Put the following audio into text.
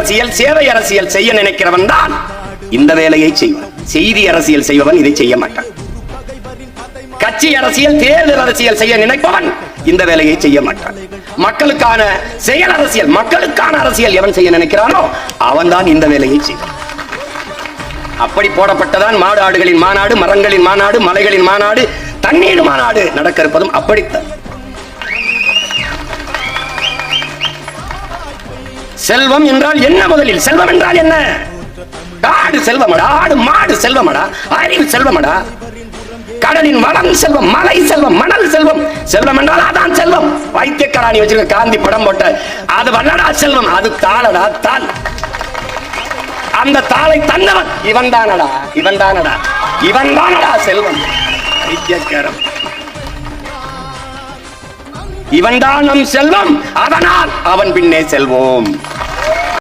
அரசியல் சேவை அரசியல் செய்ய நினைக்கிறவன் தான் இந்த வேலையை செய்வான். செய்தி அரசியல் செய்பவன் இதை செய்ய மாட்டான். கட்சி அரசியல் தேர்தல் அரசியல் செய்ய நினைப்பவன் இந்த வேலையை செய்ய மாட்டான். மக்களுக்கான செயல் அரசியல் மக்களுக்கான அரசியல் எவன் செய்ய நினைக்கிறானோ அவன் தான் இந்த வேலையை செய்வான். அப்படி போடப்பட்டதான் மாடு ஆடுகளின் மாநாடு மரங்களின் மாநாடு மலைகளின் மாநாடு தண்ணீர் மாநாடு நடக்க இருப்பதும் அப்படித்தான். செல்வம் என்றால் என்ன முதலில்? செல்வம் என்றால் என்ன? காடு செல்வமடா ஆடு மாடு செல்வமடா அறிவு செல்வமடா கடலின் வளம் செல்வம் மலை செல்வம் மணல் செல்வம். செல்வம் என்றால் அதான் செல்வம். வைத்தியக்காராணி வச்சிருக்க காந்தி படம் போட்ட அது வல்லடா செல்வம் அது தாளடா தாள். அந்த தாளை தந்தவன். இவன் தானடா இவன் தானடா இவன் தானடா செல்வம். வைத்தியக்காரம். இவன் தான் நம் செல்வம். அதனால் அவன் பின்னே செல்வோம்.